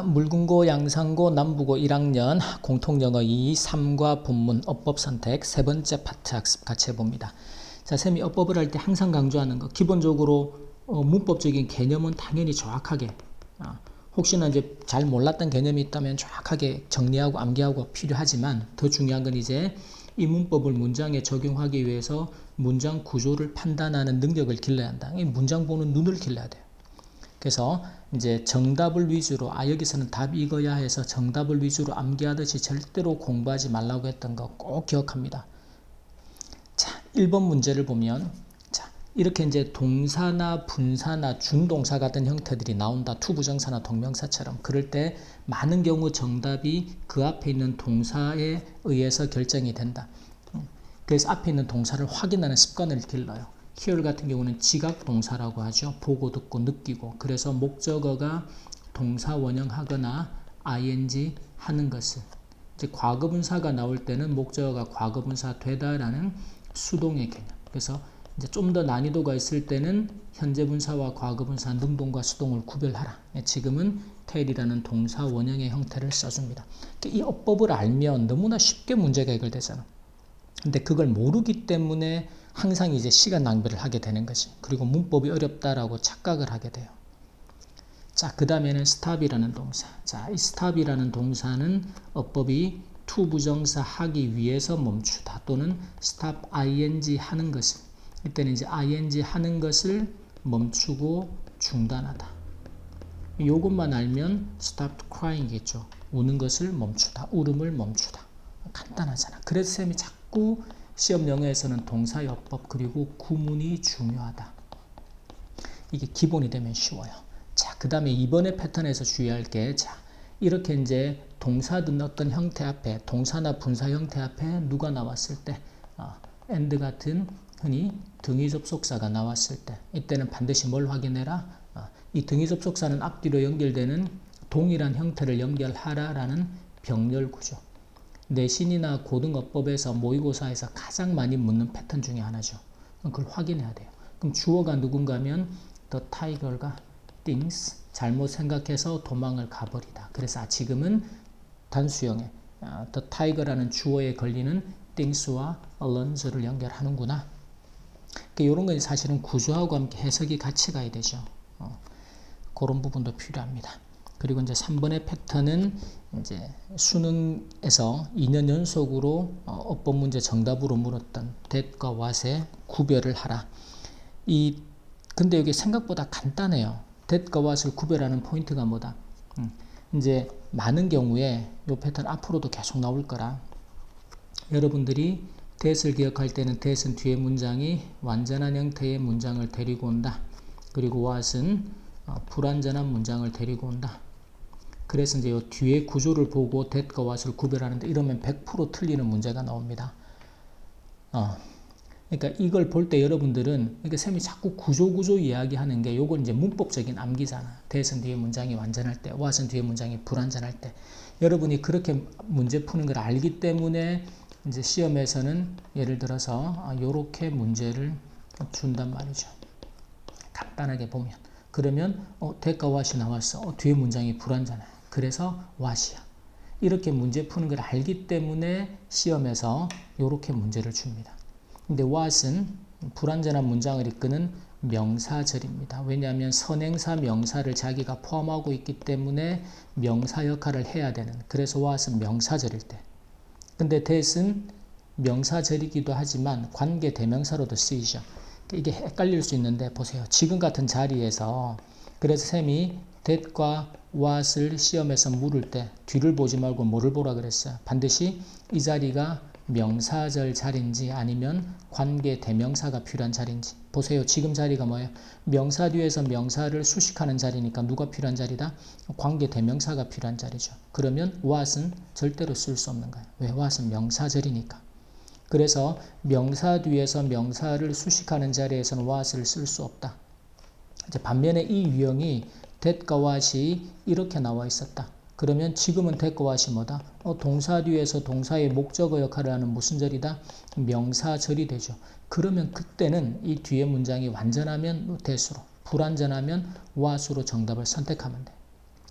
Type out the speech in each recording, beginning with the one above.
물금고 양산고 남부고 1학년 공통영어 2 3과 본문 어법 선택 세 번째 파트 학습 같이 해봅니다. 자, 쌤이 어법을 할 때 항상 강조하는 거 기본적으로 어, 문법적인 개념은 당연히 정확하게 아, 혹시나 이제 잘 몰랐던 개념이 있다면 정확하게 정리하고 암기하고 필요하지만 더 중요한 건 이제 이 문법을 문장에 적용하기 위해서 문장 구조를 판단하는 능력을 길러야 한다. 이 문장 보는 눈을 길러야 돼요. 그래서 이제 정답을 위주로 아 여기서는 답이 이거야 해서 정답을 위주로 암기하듯이 절대로 공부하지 말라고 했던 거 꼭 기억합니다. 자, 1번 문제를 보면 자, 이렇게 이제 동사나 분사나 준동사 같은 형태들이 나온다. 투부정사나 동명사처럼. 그럴 때 많은 경우 정답이 그 앞에 있는 동사에 의해서 결정이 된다. 그래서 앞에 있는 동사를 확인하는 습관을 길러요. Here 같은 경우는 지각 동사라고 하죠. 보고 듣고 느끼고. 그래서 목적어가 동사 원형하거나 ing 하는 것을 이제 과거분사가 나올 때는 목적어가 과거분사 되다라는 수동의 개념. 그래서 이제 좀 더 난이도가 있을 때는 현재 분사와 과거 분사 능동과 수동을 구별하라. 예, 지금은 테일이라는 동사 원형의 형태를 써줍니다. 이 어법을 알면 너무나 쉽게 문제가 해결되잖아. 근데 그걸 모르기 때문에 항상 이제 시간 낭비를 하게 되는 거지. 그리고 문법이 어렵다라고 착각을 하게 돼요. 자, 그 다음에는 stop이라는 동사. 자, 이 stop이라는 동사는 어법이 to 부정사 하기 위해서 멈추다 또는 stop ing 하는 것을 이때는 이제 ing 하는 것을 멈추고 중단하다. 요것만 알면 stop crying이겠죠. 우는 것을 멈추다. 울음을 멈추다. 간단하잖아. 그래서 쌤이 자꾸 시험 영어에서는 동사여법 그리고 구문이 중요하다. 이게 기본이 되면 쉬워요. 자, 그 다음에 이번에 패턴에서 주의할 게, 자, 이렇게 이제 동사든 어떤 형태 앞에, 동사나 분사 형태 앞에 누가 나왔을 때, 어, and 같은 흔히 등위 접속사가 나왔을 때, 이때는 반드시 뭘 확인해라? 어, 이 등위 접속사는 앞뒤로 연결되는 동일한 형태를 연결하라라는 병렬 구조. 내신이나 고등어법에서 모의고사에서 가장 많이 묻는 패턴 중에 하나죠. 그걸 확인해야 돼요. 그럼 주어가 누군가면 the tiger가 things 잘못 생각해서 도망을 가버리다. 그래서 아, 지금은 단수형에 아, the tiger라는 주어에 걸리는 things와 learns를 연결하는구나. 그러니까 이런 건 사실은 구조하고 함께 해석이 같이 가야 되죠. 어, 그런 부분도 필요합니다. 그리고 이제 3번의 패턴은 이제 수능에서 2년 연속으로 어, 어법 문제 정답으로 물었던 that과 what의 구별을 하라. 이 근데 여기 생각보다 간단해요. that과 what을 구별하는 포인트가 뭐다? 음, 이제 많은 경우에 이 패턴 앞으로도 계속 나올 거라. 여러분들이 that을 기억할 때는 that은 뒤에 문장이 완전한 형태의 문장을 데리고 온다. 그리고 what은 어, 불완전한 문장을 데리고 온다. 그래서 이제 이 뒤에 구조를 보고 that과 what을 구별하는데 이러면 100% 틀리는 문제가 나옵니다. 어. 그러니까 이걸 볼 때 여러분들은 그러니까 쌤이 자꾸 구조 구조 이야기하는 게 요건 이제 문법적인 암기잖아. that은 뒤에 문장이 완전할 때, what은 뒤에 문장이 불완전할 때. 여러분이 그렇게 문제 푸는 걸 알기 때문에 이제 시험에서는 예를 들어서 이렇게 문제를 준단 말이죠. 간단하게 보면. 그러면 어, that과 what이 나왔어. 어, 뒤에 문장이 불완전해. 그래서 what이야. 이렇게 문제 푸는 걸 알기 때문에 시험에서 이렇게 문제를 줍니다. 근데 what은 불완전한 문장을 이끄는 명사절입니다. 왜냐하면 선행사 명사를 자기가 포함하고 있기 때문에 명사 역할을 해야 되는 그래서 what은 명사절일 때 근데 that은 명사절이기도 하지만 관계 대명사로도 쓰이죠. 이게 헷갈릴 수 있는데 보세요. 지금 같은 자리에서 그래서 쌤이 that과 what을 시험에서 물을 때 뒤를 보지 말고 뭐를 보라 그랬어요. 반드시 이 자리가 명사절 자리인지 아니면 관계 대명사가 필요한 자리인지 보세요. 지금 자리가 뭐예요? 명사 뒤에서 명사를 수식하는 자리니까 누가 필요한 자리다? 관계 대명사가 필요한 자리죠. 그러면 what은 절대로 쓸 수 없는 거예요. 왜? what은 명사절이니까. 그래서 명사 뒤에서 명사를 수식하는 자리에서는 what을 쓸 수 없다. 반면에 이 유형이 what이 이렇게 나와 있었다. 그러면 지금은 what이 뭐다? 어, 동사 뒤에서 동사의 목적어 역할을 하는 무슨 절이다? 명사절이 되죠. 그러면 그때는 이 뒤에 문장이 완전하면 that으로, 불완전하면 what으로 정답을 선택하면 돼.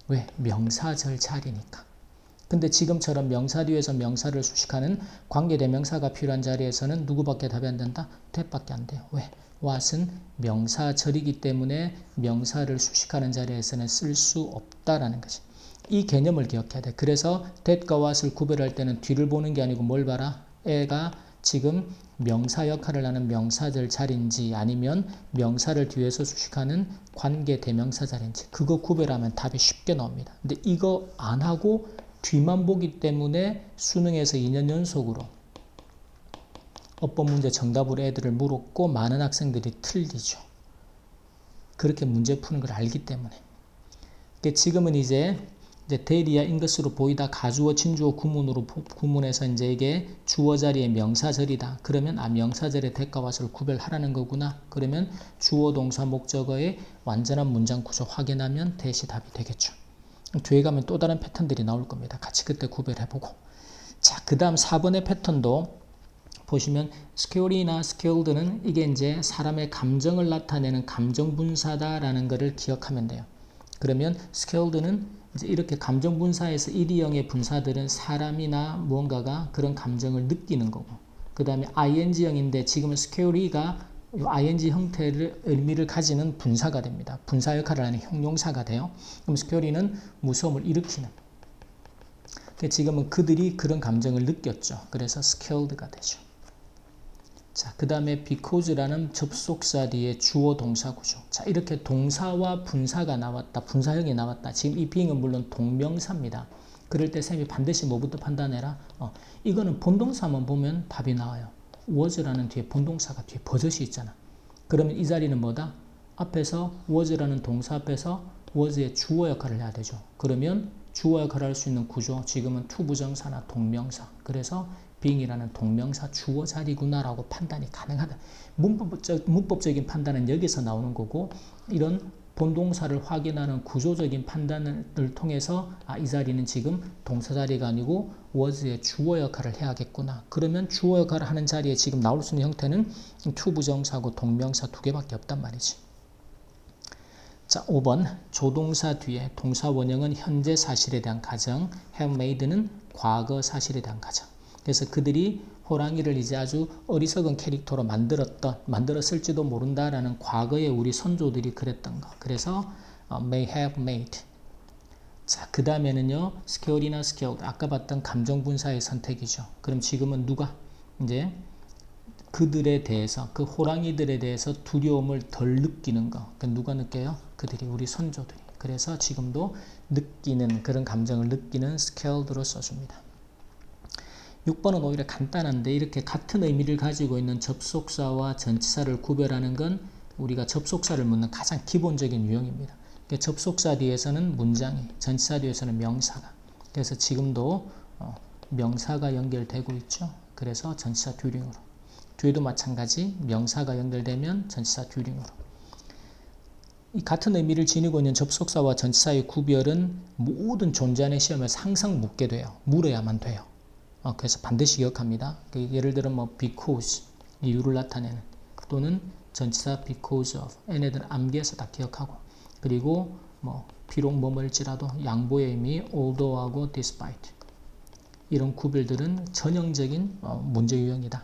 왜? 명사절 자리니까. 근데 지금처럼 명사 뒤에서 명사를 수식하는 관계대명사가 필요한 자리에서는 누구밖에 답이 안 된다? that밖에 안 돼요. 왜? What은 명사절이기 때문에 명사를 수식하는 자리에서는 쓸 수 없다라는 거지. 이 개념을 기억해야 돼. 그래서 that과 what을 구별할 때는 뒤를 보는 게 아니고 뭘 봐라? 애가 지금 명사 역할을 하는 명사절 자리인지 아니면 명사를 뒤에서 수식하는 관계 대명사 자리인지 그거 구별하면 답이 쉽게 나옵니다. 근데 이거 안 하고 뒤만 보기 때문에 수능에서 2년 연속으로 어법 문제 정답으로 애들을 물었고 많은 학생들이 틀리죠. 그렇게 문제 푸는 걸 알기 때문에. 그러니까 지금은 이제 이제 대리야 인것으로 보이다 가주어 진주어 구문으로 구문해서 이제 이게 주어 자리의 명사절이다. 그러면 아 명사절의 대가 와서를 구별하라는 거구나. 그러면 주어 동사 목적어의 완전한 문장 구조 확인하면 대시 답이 되겠죠. 뒤에 가면 또 다른 패턴들이 나올 겁니다. 같이 그때 구별해보고. 자, 그 다음 4번의 패턴도 보시면 skill이나 skilled는 이게 이제 사람의 감정을 나타내는 감정 분사다라는 것을 기억하면 돼요. 그러면 skilled는 이제 이렇게 감정 분사에서 1이형의 분사들은 사람이나 무언가가 그런 감정을 느끼는 거고 그 다음에 ing형인데 지금은 skill이가 ing 형태를 의미를 가지는 분사가 됩니다. 분사 역할을 하는 형용사가 돼요. 그럼 스퀘어리는 무서움을 일으키는. 지금은 그들이 그런 감정을 느꼈죠. 그래서 skilled가 되죠. 자, 그 다음에 because라는 접속사 뒤에 주어 동사 구조. 자, 이렇게 동사와 분사가 나왔다. 분사형이 나왔다. 지금 이 being은 물론 동명사입니다. 그럴 때 쌤이 반드시 뭐부터 판단해라? 어, 이거는 본동사만 보면 답이 나와요. was라는 뒤에 본동사가 뒤에 버젓이 있잖아. 그러면 이 자리는 뭐다? 앞에서 was라는 동사 앞에서 was의 주어 역할을 해야 되죠. 그러면 주어 역할을 할 수 있는 구조 지금은 투부정사나 동명사. 그래서 being이라는 동명사 주어 자리구나라고 판단이 가능하다. 문법적, 문법적인 판단은 여기서 나오는 거고 이런 본동사를 확인하는 구조적인 판단을 통해서 아, 이 자리는 지금 동사 자리가 아니고 was의 주어 역할을 해야겠구나. 그러면 주어 역할을 하는 자리에 지금 나올 수 있는 형태는 투부정사고 동명사 두 개밖에 없단 말이지. 자, 5번 조동사 뒤에 동사 원형은 현재 사실에 대한 가정, have made는 과거 사실에 대한 가정. 그래서 그들이 호랑이를 이제 아주 어리석은 캐릭터로 만들었던 만들었을지도 모른다라는 과거에 우리 선조들이 그랬던 거. 그래서 어, may have made. 자, 그 다음에는요. scared이나 scared. 아까 봤던 감정 분사의 선택이죠. 그럼 지금은 누가 이제 그들에 대해서 그 호랑이들에 대해서 두려움을 덜 느끼는 거. 그 누가 느껴요? 그들이 우리 선조들이. 그래서 지금도 느끼는 그런 감정을 느끼는 scared로 써줍니다. 6번은 오히려 간단한데 이렇게 같은 의미를 가지고 있는 접속사와 전치사를 구별하는 건 우리가 접속사를 묻는 가장 기본적인 유형입니다. 그러니까 접속사 뒤에서는 문장이, 전치사 뒤에서는 명사가. 그래서 지금도 어, 명사가 연결되고 있죠. 그래서 전치사 듀링으로. 뒤에도 마찬가지 명사가 연결되면 전치사 듀링으로. 이 같은 의미를 지니고 있는 접속사와 전치사의 구별은 모든 존재하는 시험에서 항상 묻게 돼요. 물어야만 돼요. 어, 그래서 반드시 기억합니다. 그 예를 들어 뭐 because 이유를 나타내는 또는 전치사 because of 얘네들 암기해서 다 기억하고 그리고 뭐 비록 뭐뭐일지라도 양보의 의미 although하고 despite 이런 구별들은 전형적인 어, 문제 유형이다.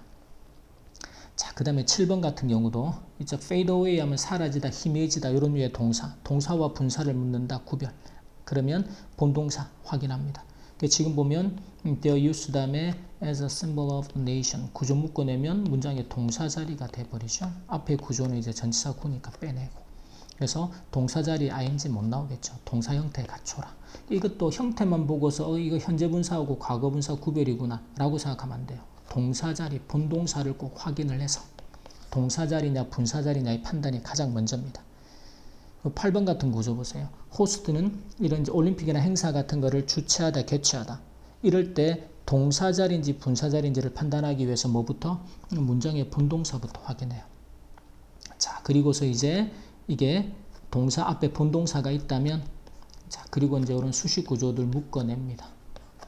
자, 그 다음에 7번 같은 경우도 이제 fade away 하면 사라지다, 희미해지다 이런 류의 동사, 동사와 분사를 묻는다, 구별. 그러면 본동사 확인합니다. 지금 보면 their use 다음에 as a symbol of nation 구조 묶어내면 문장의 동사 자리가 돼버리죠. 앞에 구조는 이제 전치사 구니까 빼내고. 그래서 동사 자리 ing 못 나오겠죠. 동사 형태 갖춰라. 이것도 형태만 보고서 어, 이거 현재 분사하고 과거 분사 구별이구나 라고 생각하면 안 돼요. 동사 자리, 본동사를 꼭 확인을 해서 동사 자리냐 분사 자리냐의 판단이 가장 먼저입니다. 8번 같은 구조 보세요. 호스트는 이런 올림픽이나 행사 같은 거를 주최하다, 개최하다. 이럴 때 동사 자리인지 분사 자리인지를 판단하기 위해서 뭐부터? 문장의 본동사부터 확인해요. 자, 그리고서 이제 이게 동사 앞에 본동사가 있다면 자, 그리고 이제 이런 수식 구조들 묶어냅니다.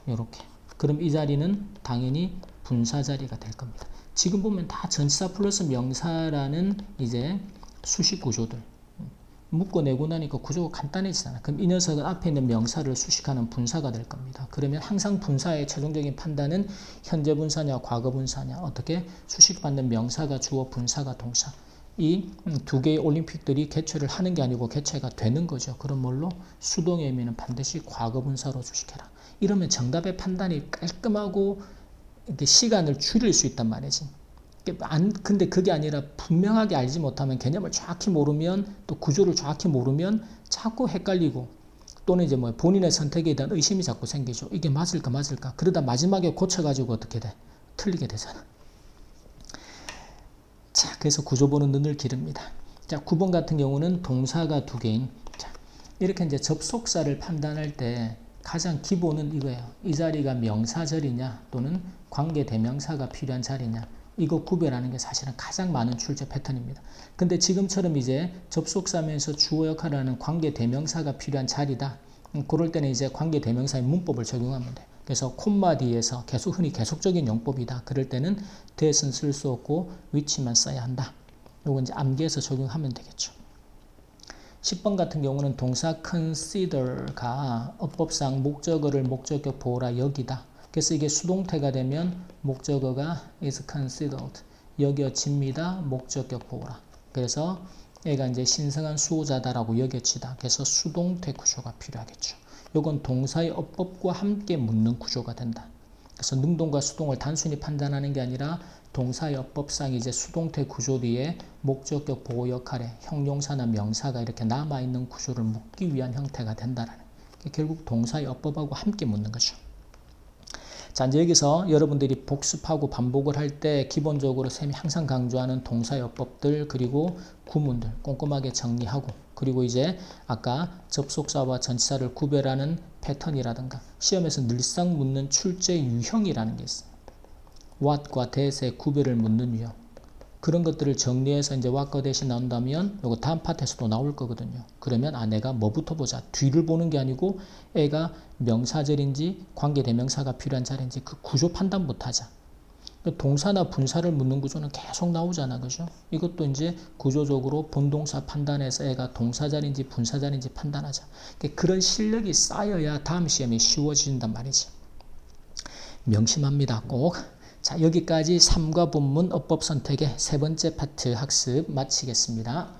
이렇게. 그럼 이 자리는 당연히 분사 자리가 될 겁니다. 지금 보면 다 전치사 플러스 명사라는 이제 수식 구조들. 묶어내고 나니까 구조가 간단해지잖아. 그럼 이 녀석은 앞에 있는 명사를 수식하는 분사가 될 겁니다. 그러면 항상 분사의 최종적인 판단은 현재 분사냐 과거 분사냐 어떻게 수식받는 명사가 주어 분사가 동사 이 두 개의 올림픽들이 개최를 하는 게 아니고 개최가 되는 거죠. 그런 뭘로 수동의 의미는 반드시 과거 분사로 수식해라. 이러면 정답의 판단이 깔끔하고 이렇게 시간을 줄일 수 있단 말이지. 안, 근데 그게 아니라 분명하게 알지 못하면 개념을 정확히 모르면 또 구조를 정확히 모르면 자꾸 헷갈리고 또는 이제 뭐 본인의 선택에 대한 의심이 자꾸 생기죠. 이게 맞을까 맞을까. 그러다 마지막에 고쳐가지고 어떻게 돼? 틀리게 되잖아. 자, 그래서 구조 보는 눈을 기릅니다. 자, 9번 같은 경우는 동사가 두 개인. 자, 이렇게 이제 접속사를 판단할 때 가장 기본은 이거예요. 이 자리가 명사절이냐 또는 관계 대명사가 필요한 자리냐. 이거 구별하는 게 사실은 가장 많은 출제 패턴입니다. 근데 지금처럼 이제 접속사면서 주어 역할을 하는 관계 대명사가 필요한 자리다. 음, 그럴 때는 이제 관계 대명사의 문법을 적용하면 돼. 그래서 콤마 뒤에서 계속 흔히 계속적인 용법이다. 그럴 때는 that은 쓸수 없고 위치만 써야 한다. 요거 이제 암기해서 적용하면 되겠죠. 10번 같은 경우는 동사 consider가 어법상 목적어를 목적격 보호라 여기다. 그래서 이게 수동태가 되면 목적어가 is considered 여겨집니다. 목적격 보호라. 그래서 얘가 이제 신성한 수호자다라고 여겨지다. 그래서 수동태 구조가 필요하겠죠. 요건 동사의 어법과 함께 묻는 구조가 된다. 그래서 능동과 수동을 단순히 판단하는 게 아니라 동사의 어법상 이제 수동태 구조 뒤에 목적격 보호 역할에 형용사나 명사가 이렇게 남아 있는 구조를 묻기 위한 형태가 된다라는. 결국 동사의 어법하고 함께 묻는 거죠. 자, 이제 여기서 여러분들이 복습하고 반복을 할 때 기본적으로 쌤이 항상 강조하는 동사여법들 그리고 구문들 꼼꼼하게 정리하고 그리고 이제 아까 접속사와 전치사를 구별하는 패턴이라든가 시험에서 늘상 묻는 출제 유형이라는 게 있어요. what과 that의 구별을 묻는 유형. 그런 것들을 정리해서 이제 what과 that이 나온다면 이거 다음 파트에서도 나올 거거든요. 그러면 아 내가 뭐부터 보자. 뒤를 보는 게 아니고 애가 명사절인지 관계대명사가 필요한 자리인지 그 구조 판단부터 하자. 동사나 분사를 묻는 구조는 계속 나오잖아. 그죠? 이것도 이제 구조적으로 본동사 판단해서 애가 동사자리인지 분사자리인지 판단하자. 그런 실력이 쌓여야 다음 시험이 쉬워진단 말이지. 명심합니다. 꼭. 자, 여기까지 3과 본문 어법 선택의 세 번째 파트 학습 마치겠습니다.